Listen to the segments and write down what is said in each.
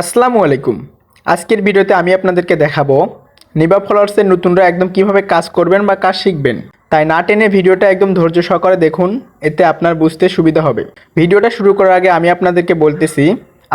আসসালামু আলাইকুম। আজকের ভিডিওতে আমি আপনাদেরকে দেখাবো নিবা ফলোয়ার্সের নতুনরা একদম কীভাবে কাজ করবেন বা কাজ শিখবেন। তাই না টেনে ভিডিওটা একদম ধৈর্য সহকারে দেখুন, এতে আপনার বুঝতে সুবিধা হবে। ভিডিওটা শুরু করার আগে আমি আপনাদেরকে বলতেছি,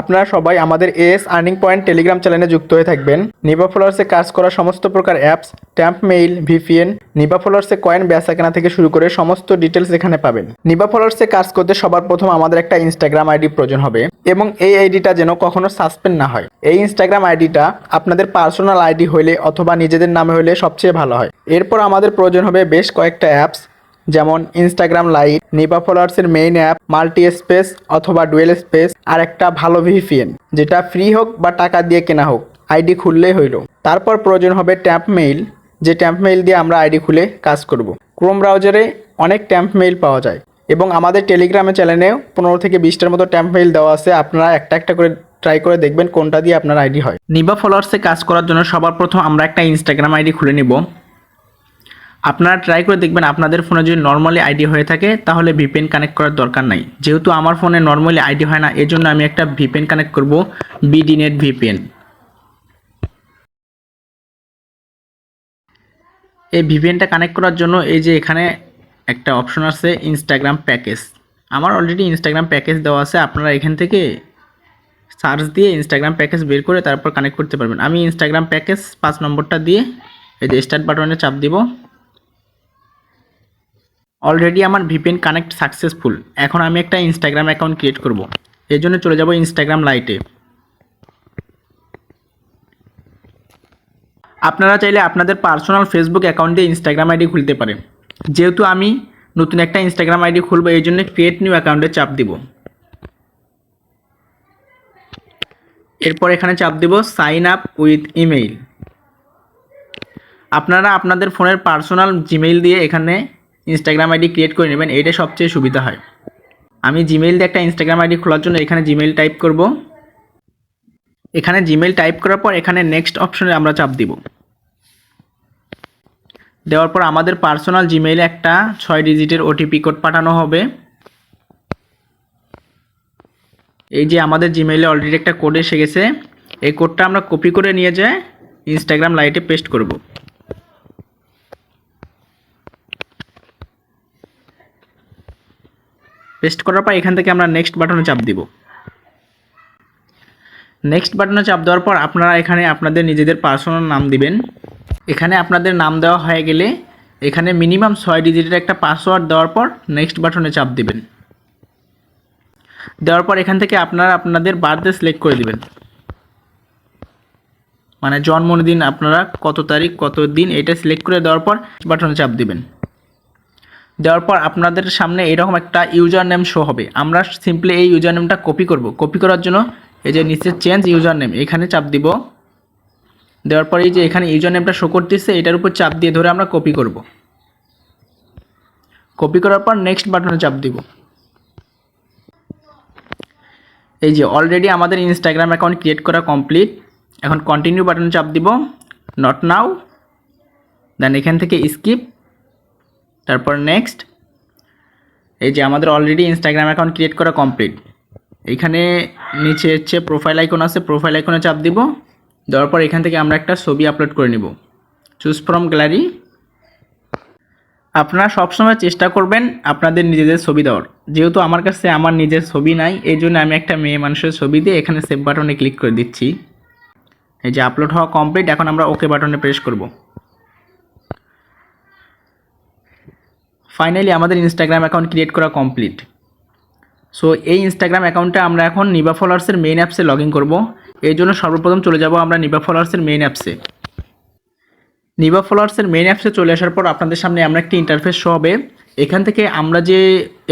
আপনারা সবাই আমাদের এস আর্নিং পয়েন্ট টেলিগ্রাম চ্যানেলে যুক্ত হয়ে থাকবেন। নিবা ফলোয়ার্সে কাজ করা সমস্ত প্রকার অ্যাপস ট্যাম্প মেইল, ভিপিএন, নিবা ফলোয়ার্সে কয়েন বেচা কেনা থেকে শুরু করে সমস্ত ডিটেলস এখানে পাবেন। নিবা ফলোয়ার্সে কাজ করতে সবার প্রথম আমাদের একটা ইনস্টাগ্রাম আইডি প্রয়োজন হবে এবং এই আইডিটা যেন কখনো সাসপেন্ড না হয়। এই ইনস্টাগ্রাম আইডিটা আপনাদের পার্সোনাল আইডি হইলে অথবা নিজেদের নামে হইলে সবচেয়ে ভালো হয়। এরপর আমাদের প্রয়োজন হবে বেশ কয়েকটা অ্যাপস, যেমন ইনস্টাগ্রাম লাইট নিবা ফলোয়ার্সের মেইন অ্যাপ মাল্টি স্পেস অথবা ডুয়েল স্পেস আর একটা ভালো ভিপিএন, যেটা ফ্রি হোক বা টাকা দিয়ে কেনা হোক, আইডি খুললেই হইল। তারপর প্রয়োজন হবে ট্যাম্প মেইল যে ট্যাম্প মেইল দিয়ে আমরা আইডি খুলে কাজ করব। ক্রোম ব্রাউজারে অনেক ট্যাম্প মেইল পাওয়া যায় এবং আমাদের টেলিগ্রামে চ্যানেলেও পনেরো থেকে বিশটার মতো ট্যাম্প মেইল দেওয়া আছে। আপনারা একটা একটা করে ট্রাই করে দেখবেন কোনটা দিয়ে আপনার আইডি হয়। নিবা ফলোয়ার্সে কাজ করার জন্য সবার প্রথম আমরা একটা ইনস্টাগ্রাম আইডি খুলে নিব। আপনারা ট্রাই করে দেখবেন আপনাদের ফোনে যদি নর্মালি আইডি হয়ে থাকে, তাহলে ভিপিএন কানেক্ট করার দরকার নাই। যেহেতু আমার ফোনে নর্মালি আইডি হয় না, এজন্য আমি একটা ভিপিএন কানেক্ট করব বিডি নেট ভিপিএন এই ভিপিএনটা কানেক্ট করার জন্য এই যে এখানে একটা অপশন আছে ইনস্টাগ্রাম প্যাকেজ আমার অলরেডি ইনস্টাগ্রাম প্যাকেজ দেওয়া আছে, আপনারা এখান থেকে সার্চ দিয়ে ইনস্টাগ্রাম প্যাকেজ বের করে তারপর কানেক্ট করতে পারবেন। আমি ইনস্টাগ্রাম প্যাকেজ পাঁচ নম্বরটা দিয়ে এই যে স্টার্ট বাটনে চাপ দিব। অলরেডি আমার ভিপিএন কানেক্ট সাকসেসফুল এখন আমি একটা ইনস্টাগ্রাম অ্যাকাউন্ট ক্রিয়েট করব। এর জন্য চলে যাব ইনস্টাগ্রাম লাইটে আপনারা চাইলে আপনাদের পার্সোনাল ফেসবুক অ্যাকাউন্টে ইনস্টাগ্রাম আইডি খুলতে পারেন যেহেতু আমি নতুন একটা ইনস্টাগ্রাম আইডি খুলবো, এই জন্য ক্রিয়েট নিউ অ্যাকাউন্টে চাপ দিব। এরপর এখানে চাপ দিব সাইন আপ উইথ ইমেইল আপনারা আপনাদের ফোনের পার্সোনাল জিমেইল দিয়ে এখানে ইনস্টাগ্রাম আইডি ক্রিয়েট করে নেবেন, এইটা সবচেয়ে সুবিধা হয়। আমি জিমেইল দিয়ে একটা ইনস্টাগ্রাম আইডি খোলার জন্য এখানে জিমেইল টাইপ করব। এখানে জিমেইল টাইপ করার পর এখানে নেক্সট অপশনে আমরা চাপ দিব। দেওয়ার পর আমাদের পার্সোনাল জিমেইলে একটা ছয় ডিজিটের ওটিপি কোড পাঠানো হবে। এই যে আমাদের জিমেইলে অলরেডি একটা কোড এসে গেছে। এই কোডটা আমরা কপি করে নিয়ে যাই ইনস্টাগ্রাম লাইটে পেস্ট করব। পেস্ট করার পর এখান থেকে আমরা নেক্সট বাটনে চাপ দিব। নেক্সট বাটনে চাপ দেওয়ার পর আপনারা এখানে আপনাদের নিজেদের পার্সোনাল নাম দিবেন। এখানে আপনাদের নাম দেওয়া হয়ে গেলে এখানে মিনিমাম ছয় ডিজিটের একটা পাসওয়ার্ড দেওয়ার পর নেক্সট বাটনে চাপ দিবেন। দেওয়ার পর এখান থেকে আপনারা আপনাদের বার্থডে সিলেক্ট করে দিবেন। মানে জন্মদিন আপনারা কত তারিখ, কত দিন, এটা সিলেক্ট করে দেওয়ার পর বাটনে চাপ দিবেন। দেওয়ার পর আপনাদের সামনে এরকম একটা ইউজার নেম শো হবে। আমরা সিম্পলি এই ইউজার নেমটা কপি করব। কপি করার জন্য এই যে নিচে চেঞ্জ ইউজার নেম এখানে চাপ দিব দেওয়ার পর এই যে এখানে ইউজার নেমটা শো করতেছে, এটার উপর চাপ দিয়ে ধরে আমরা কপি করব। কপি করার পর নেক্সট বাটনে চাপ দিব। এই যে অলরেডি আমাদের ইনস্টাগ্রাম অ্যাকাউন্ট ক্রিয়েট করা কমপ্লিট এখন কন্টিনিউ বাটনে চাপ দিব। নট নাও দেন এখান থেকে স্কিপ তারপর নেক্সট এই যে আমাদের অলরেডি ইনস্টাগ্রাম অ্যাকাউন্ট ক্রিয়েট করা কমপ্লিট এইখানে নিচে হচ্ছে প্রোফাইল আইকন আছে প্রোফাইল আইকনে চাপ দিব। দেওয়ার পর এখান থেকে আমরা একটা ছবি আপলোড করে নিব। চুজ ফ্রম গ্যালারি আপনারা সবসময় চেষ্টা করবেন আপনাদের নিজেদের ছবি দেওয়ার। যেহেতু আমার কাছে আমার নিজের ছবি নাই, এই জন্য আমি একটা মেয়ে মানুষের ছবি দিয়ে এখানে সেভ বাটনে ক্লিক করে দিচ্ছি। এই যে আপলোড হওয়া কমপ্লিট এখন আমরা ওকে বাটনে প্রেস করব। ফাইনালি আমাদের ইনস্টাগ্রাম অ্যাকাউন্ট ক্রিয়েট করা কমপ্লিট সো এই ইনস্টাগ্রাম অ্যাকাউন্টে আমরা এখন নিবা ফলোয়ার্সের মেইন অ্যাপসে লগ ইন করব। এই জন্য সর্বপ্রথম চলে যাব আমরা নিবা ফলোয়ার্সের মেইন অ্যাপসে নিবা ফলোয়ার্সের মেইন অ্যাপসে চলে আসার পর আপনাদের সামনে আমরা একটি ইন্টারফেস শো হবে। এখান থেকে আমরা যে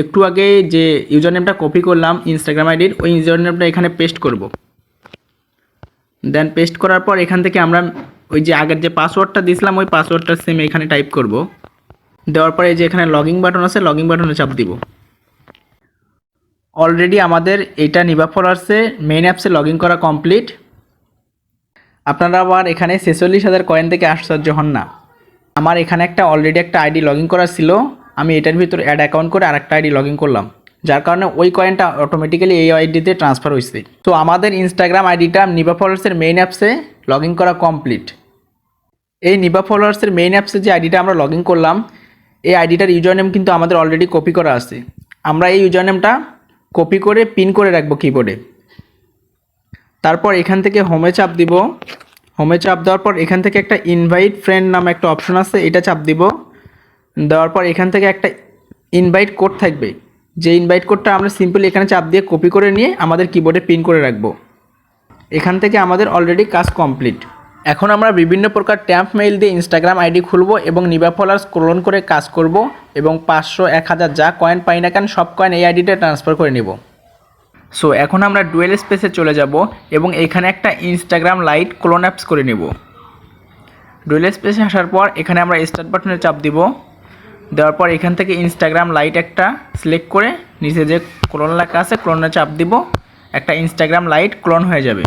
একটু আগে যে ইউজার নেমটা কপি করলাম ইনস্টাগ্রাম আইডির ওই ইউজার নেমটা এখানে পেস্ট করব। দেন পেস্ট করার পর এখান থেকে আমরা ওই যে আগের যে পাসওয়ার্ডটা দিয়েছিলাম, ওই পাসওয়ার্ডটা সেম এখানে টাইপ করব। দেওয়ার পরে যে এখানে লগিং বাটন আছে লগিং বাটনে চাপ দিব। অলরেডি আমাদের এটা নিবা ফলোয়ার্সে মেইন অ্যাপসে লগ করা কমপ্লিট আপনারা আবার এখানে ছেচল্লিশ হাজার কয়েন থেকে আশ্চর্য হন না। আমার এখানে একটা অলরেডি একটা আইডি লগ করা ছিল। আমি এটার ভিতর অ্যাড অ্যাকাউন্ট করে আরেকটা আইডি লগ করলাম। যার কারণে ওই কয়েনটা অটোমেটিক্যালি এই আইডিতে ট্রান্সফার হয়েছে তো আমাদের ইনস্টাগ্রাম আইডিটা নিবা ফলোয়ার্সের মেইন অ্যাপসে লগ করা কমপ্লিট এই নিবা ফলোয়ার্সের মেইন অ্যাপসে যে আইডিটা আমরা লগ করলাম, এই আইডিটার ইউজার নেম কিন্তু আমাদের অলরেডি কপি করা আছে। আমরা এই ইউজার নেমটা কপি করে পিন করে রাখব কিবোর্ডে তারপর এখান থেকে হোমে চাপ দিব। হোমে চাপ দেওয়ার পর এখান থেকে একটা ইনভাইট ফ্রেন্ড নামে একটা অপশন আছে, এটা চাপ দিব। দেওয়ার পর এখান থেকে একটা ইনভাইট কোড থাকবে। যে ইনভাইট কোডটা আমরা সিম্পলি এখানে চাপ দিয়ে কপি করে নিয়ে আমাদের কিবোর্ডে পিন করে রাখব। এখান থেকে আমাদের অলরেডি কাজ কমপ্লিট এখন আমরা বিভিন্ন প্রকার ট্যাম্প মেইল দিয়ে ইনস্টাগ্রাম আইডি খুলবো এবং নিবা ফলোয়ার্স ক্লোন করে কাজ করব। এবং পাঁচশো এক হাজার যা কয়েন পাই না কেন, সব কয়েন এই আইডিটা ট্রান্সফার করে নেব। সো এখন আমরা ডুয়েল স্পেসে চলে যাব এবং এখানে একটা ইনস্টাগ্রাম লাইট ক্লোন অ্যাপস করে নেব। ডুয়েল স্পেসে আসার পর এখানে আমরা স্টার্ট বাটনে চাপ দিব। দেওয়ার পর এখান থেকে ইনস্টাগ্রাম লাইট একটা সিলেক্ট করে নিচে যে ক্লোন লেখা আছে ক্লোনে চাপ দিব। একটা ইনস্টাগ্রাম লাইট ক্লোন হয়ে যাবে।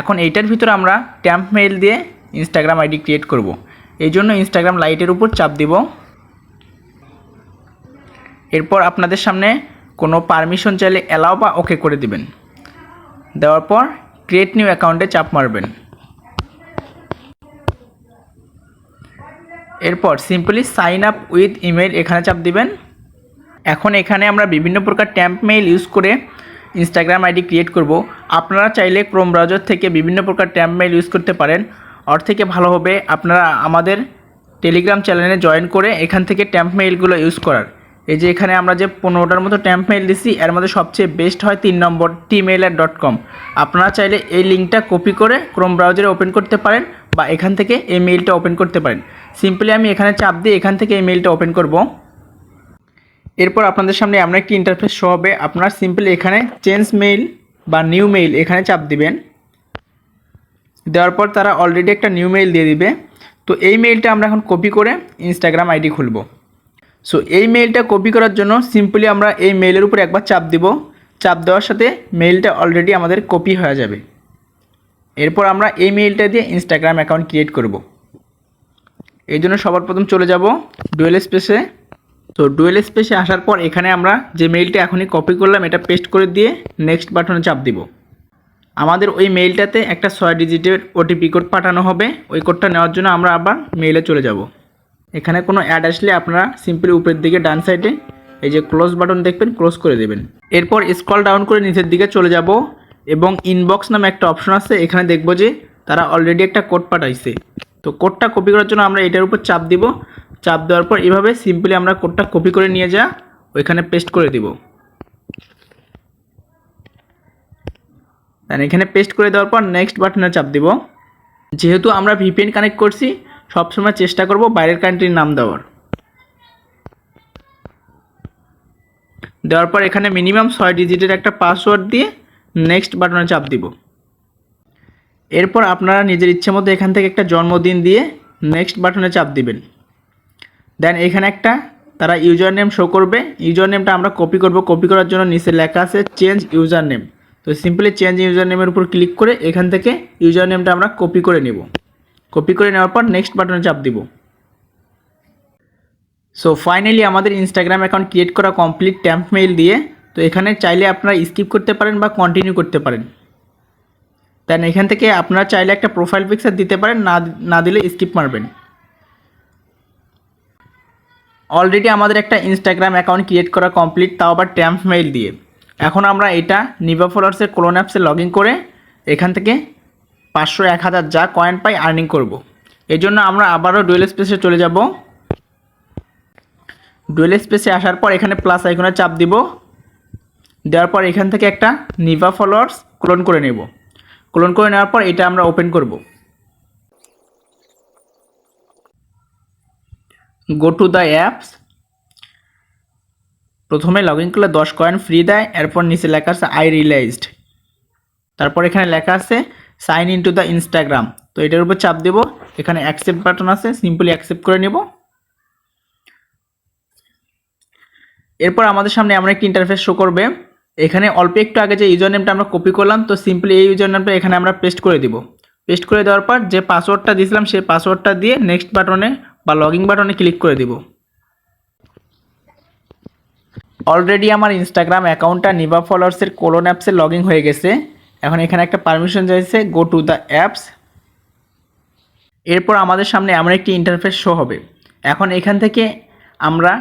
এখন এইটার ভিতরে আমরা ট্যাম্প মেইল দিয়ে ইনস্টাগ্রাম আইডি ক্রিয়েট করব। এই জন্য ইনস্টাগ্রাম লাইটের উপর চাপ দিব। এরপর আপনাদের সামনে কোনো পারমিশন চাইলে অ্যালাও বা ওকে করে দিবেন। দেওয়ার পর ক্রিয়েট নিউ অ্যাকাউন্টে চাপ মারবেন। এরপর simply sign up with email এখানে চাপ দিবেন। এখন এখানে আমরা বিভিন্ন প্রকার ট্যাম্প মেইল ইউজ করে ইনস্টাগ্রাম আইডি ক্রিয়েট করব। আপনারা চাইলে ক্রোম ব্রাউজার থেকে বিভিন্ন প্রকার ট্যাম্প মেইল ইউজ করতে পারেন। ওর থেকে ভালো হবে আপনারা আমাদের টেলিগ্রাম চ্যানেলে জয়েন করে এখান থেকে ট্যাম্প মেইলগুলো ইউজ করার। এই যে এখানে আমরা যে পনেরোটার মতো ট্যাম্প মেইল দিছি, এর মধ্যে সবচেয়ে বেস্ট হয় তিন নম্বর টিমেইলার ডট কম আপনারা চাইলে এই লিঙ্কটা কপি করে ক্রোম ব্রাউজারে ওপেন করতে পারেন বা এখান থেকে এই মেইলটা ওপেন করতে পারেন। সিম্পলি আমি এখানে চাপ দিয়ে এখান থেকে এই মেইলটা ওপেন করব। এরপর আপনাদের সামনে আমরা একটি ইন্টারফেস শো হবে। আপনারা সিম্পলি এখানে চেঞ্জ মেইল বা নিউ মেইল এখানে চাপ দিবেন। দেওয়ার পর তারা অলরেডি একটা নিউ মেইল দিয়ে দিবে। তো এই মেইলটা আমরা এখন কপি করে ইনস্টাগ্রাম আইডি খুলব। সো এই মেইলটা কপি করার জন্য সিম্পলি আমরা এই মেইলের উপর একবার চাপ দিব। চাপ দেওয়ার সাথে মেইলটা অলরেডি আমাদের কপি হয়ে যাবে। এরপর আমরা এই মেইলটা দিয়ে ইনস্টাগ্রাম অ্যাকাউন্ট ক্রিয়েট করব। এই জন্য সবার প্রথম চলে যাব ডুয়েল স্পেসে তো ডুয়েল স্পেসে আসার পর এখানে আমরা যে মেইলটা এখনই কপি করলাম, এটা পেস্ট করে দিয়ে নেক্সট বাটনে চাপ দিব। আমাদের ওই মেইলটাতে একটা ছয় ডিজিটের ওটিপি কোড পাঠানো হবে। ওই কোডটা নেওয়ার জন্য আমরা আবার মেইলে চলে যাব। এখানে কোনো অ্যাড আসলে আপনারা সিম্পলি উপরের দিকে ডান সাইডে এই যে ক্লোজ বাটন দেখবেন ক্লোজ করে দেবেন। এরপর স্ক্রল ডাউন করে নিচের দিকে চলে যাব এবং ইনবক্স নামে একটা অপশন আছে, এখানে দেখব যে তারা অলরেডি একটা কোড পাঠাইছে। তো কোডটা কপি করার জন্য আমরা এটার উপর চাপ দিব। চাপ দেওয়ার পর এভাবে সিম্পলি আমরা কোডটা কপি করে নিয়ে যা, ওইখানে পেস্ট করে দিব। এখানে পেস্ট করে দেওয়ার পর নেক্সট বাটনে চাপ দিব। যেহেতু আমরা ভিপিএন কানেক্ট করছি সবসময় চেষ্টা করব বাইরের কান্ট্রির নাম দেওয়ার। দেওয়ার পর এখানে মিনিমাম ছয় ডিজিটের একটা পাসওয়ার্ড দিয়ে নেক্সট বাটনে চাপ দিব। এরপর আপনারা নিজের ইচ্ছে মতো এখান থেকে একটা জন্মদিন দিয়ে নেক্সট বাটনে চাপ দিবেন। দেন এখানে একটা তারা ইউজার নেম শো করবে। ইউজার নেমটা আমরা কপি করব। কপি করার জন্য নিচে লেখা আছে চেঞ্জ ইউজার নেম তো সিম্পলি চেঞ্জ ইউজার নেমের উপর ক্লিক করে এখান থেকে ইউজার নেমটা আমরা কপি করে নেব। কপি করে নেওয়ার পর নেক্সট বাটনে চাপ দিব। সো ফাইনালি আমাদের ইনস্টাগ্রাম অ্যাকাউন্ট ক্রিয়েট করা কমপ্লিট ট্যাম্প মেইল দিয়ে, তো এখানে চাইলে আপনারা স্কিপ করতে পারেন বা কন্টিনিউ করতে পারেন। দেন এখান থেকে আপনারা চাইলে একটা প্রোফাইল পিকচার দিতে পারেন, না না দিলে স্কিপ মারবেন। অলরেডি আমাদের একটা ইনস্টাগ্রাম অ্যাকাউন্ট ক্রিয়েট করা কমপ্লিট তাও আবার ট্যাম্প মেইল দিয়ে। এখন আমরা এটা নিভা ফলোয়ার্সের ক্লোন অ্যাপসে লগ করে, এখান থেকে পাঁচশো এক হাজার যা কয়েন পাই আর্নিং করব। এই জন্য আমরা আবারও ডুয়েল স্পেসে চলে যাব। ডুয়েল স্পেসে আসার পর এখানে প্লাস আইকনে চাপ দিব। দেওয়ার পর এখান থেকে একটা নিভা ফলোয়ার্স ক্লোন করে নেব। ক্লোন করে নেওয়ার পর এটা আমরা ওপেন করব। গো টু দ্য অ্যাপস প্রথমে লগ ইন করলে দশ কয়েন ফ্রি দেয়, এরপর নিচে লেখা আছে আই রিয়েলাইজড তারপর এখানে লেখা আছে sign in to the Instagram তো এটার উপর চাপ দেব। এখানে অ্যাকসেপ্ট বাটন আছে সিম্পলি অ্যাকসেপ্ট করে নেব। এরপর আমাদের সামনে এমন একটি ইন্টারফেস শো করবে। এখানে অল্প একটু আগে যে ইউজার নেমটা আমরা কপি করলাম, তো সিম্পলি এই ইউজার নেমটা এখানে আমরা পেস্ট করে দিব। পেস্ট করে দেওয়ার পর যে পাসওয়ার্ডটা দিয়েছিলাম, সেই পাসওয়ার্ডটা দিয়ে নেক্সট বাটনে বা লগিং বাটনে ক্লিক করে দিব। অলরেডি আমার ইনস্টাগ্রাম অ্যাকাউন্টটা নিবা ফলোয়ার্সের কোলন অ্যাপসে লগ হয়ে গেছে। এখন এখানে একটা পারমিশন চাইছে গো টু দ্য অ্যাপস এরপর আমাদের সামনে এমন একটি ইন্টারফেস শো হবে। এখন এখান থেকে আমরা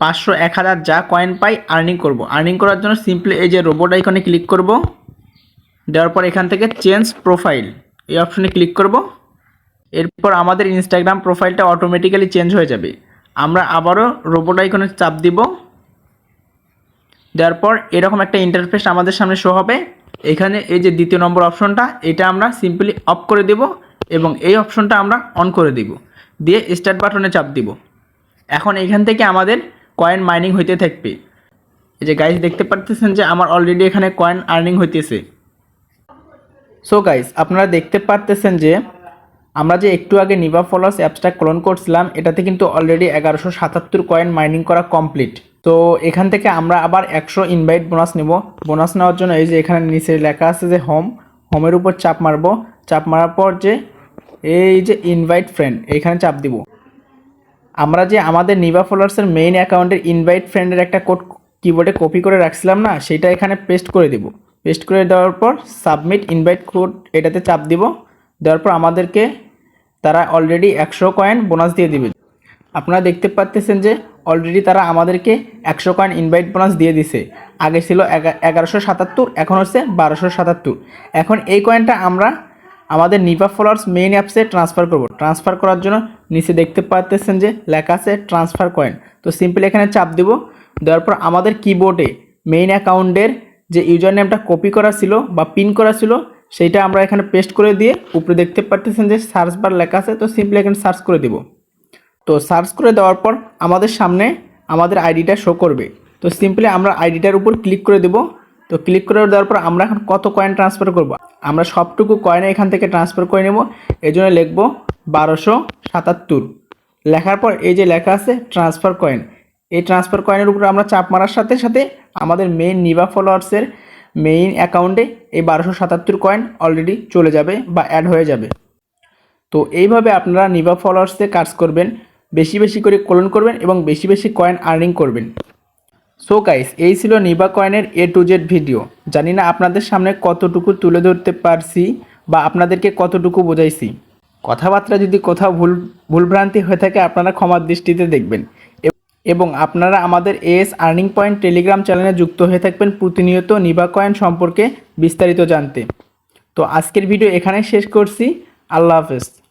পাঁচশো এক হাজার যা কয়েন পাই আর্নিং করব। আর্নিং করার জন্য সিম্পলি এই যে রোবট আইকনে ক্লিক করব। দেওয়ার পর এখান থেকে চেঞ্জ প্রোফাইল এই অপশনে ক্লিক করব। এরপর আমাদের ইনস্টাগ্রাম প্রোফাইলটা অটোমেটিক্যালি চেঞ্জ হয়ে যাবে। আমরা আবারও রোবট আইকনে চাপ দিব। দেওয়ার পর এরকম একটা ইন্টারফেস আমাদের সামনে শো হবে। এখানে এই যে দ্বিতীয় নম্বর অপশনটা, এটা আমরা সিম্পলি অফ করে দেব এবং এই অপশনটা আমরা অন করে দিব। দিয়ে স্টার্ট বাটনে চাপ দিব। এখন এখান থেকে আমাদের কয়েন মাইনিং হইতে থাকবে। এই যে গাইজ দেখতে পারতেছেন যে আমার অলরেডি এখানে কয়েন আর্নিং হইতেছে। সো গাইজ আপনারা দেখতে পারতেছেন যে আমরা যে একটু আগে নিভা ফলোয়ার্স অ্যাপসটা ক্লোন করছিলাম, এটাতে কিন্তু অলরেডি এগারোশো সাতাত্তর কয়েন মাইনিং করা কমপ্লিট তো এখান থেকে আমরা আবার একশো ইনভাইট বোনাস নেব। বোনাস নেওয়ার জন্য এই যে এখানে নিচে লেখা আছে যে হোম হোমের উপর চাপ মারবো। চাপ মারার পর যে এই যে ইনভাইট ফ্রেন্ড এখানে চাপ দিব। আমরা যে আমাদের নিভা ফলোয়ার্সের মেইন অ্যাকাউন্টের ইনভাইট ফ্রেন্ডের একটা কোড কিবোর্ডে কপি করে রাখছিলাম না, সেটা এখানে পেস্ট করে দিব। পেস্ট করে দেওয়ার পর সাবমিট ইনভাইট কোড এটাতে চাপ দিব। দেওয়ার পর আমাদেরকে তারা অলরেডি একশো কয়েন বোনাস দিয়ে দিবে। আপনারা দেখতে পাচ্তেছেন যে অলরেডি তারা আমাদেরকে একশো কয়েন ইনভাইট বোনাস দিয়ে দিছে। আগে ছিল এগা- এগারোশো সাতাত্তর, এখন হচ্ছে বারোশো সাতাত্তর। এখন এই কয়েনটা আমরা আমাদের নিভা ফলোয়ার্স মেইন অ্যাপসে ট্রান্সফার করব। ট্রান্সফার করার জন্য নিচে দেখতে পাচ্তেছেন যে লেখা আছে ট্রান্সফার কয়েন তো সিম্পলি এখানে চাপ দেব। দেওয়ার পর আমাদের কিবোর্ডে মেইন অ্যাকাউন্টের যে ইউজার নেমটা কপি করা ছিল বা পিন করা ছিল, সেইটা আমরা এখানে পেস্ট করে দিয়ে উপরে দেখতে পাচ্তেছেন যে সার্চ বার লেখা আছে। তো সিম্পলি এখানে সার্চ করে দিব। তো সার্চ করে দেওয়ার পর আমাদের সামনে আমাদের আইডিটা শো করবে। তো সিম্পলি আমরা আইডিটার উপর ক্লিক করে দেব। তো ক্লিক করে দেওয়ার পর আমরা এখন কত কয়েন ট্রান্সফার করব? আমরা সবটুকু কয়েন এখান থেকে ট্রান্সফার করে নেব। এই জন্য লিখব বারোশো সাতাত্তর। লেখার পর এই যে লেখা আছে ট্রান্সফার কয়েন এই ট্রান্সফার কয়েনের উপর আমরা চাপ মারার সাথে সাথে আমাদের মেইন নিভা ফলোয়ার্সের মেইন অ্যাকাউন্টে এই বারোশো সাতাত্তর কয়েন অলরেডি চলে যাবে বা অ্যাড হয়ে যাবে। তো এইভাবে আপনারা নিভা ফলোয়ার্সে কাজ করবেন। বেশি বেশি করে কোলন করবেন এবং বেশি বেশি কয়েন আর্নিং করবেন। সো গাইস এই ছিল নিবা কয়েনের এ টু জেড ভিডিও জানি না আপনাদের সামনে কতটুকু তুলে ধরতে পারছি বা আপনাদেরকে কতটুকু বোঝাইছি। কথাবার্তা যদি কোথাও ভুল, ভুলভ্রান্তি হয়ে থাকে, আপনারা ক্ষমার দৃষ্টিতে দেখবেন। এবং আপনারা আমাদের এস আর্নিং পয়েন্ট টেলিগ্রাম চ্যানেলে যুক্ত হয়ে থাকবেন প্রতিনিয়ত নিবা কয়েন সম্পর্কে বিস্তারিত জানতে। তো আজকের ভিডিও এখানে শেষ করছি। আল্লাহ হাফেজ।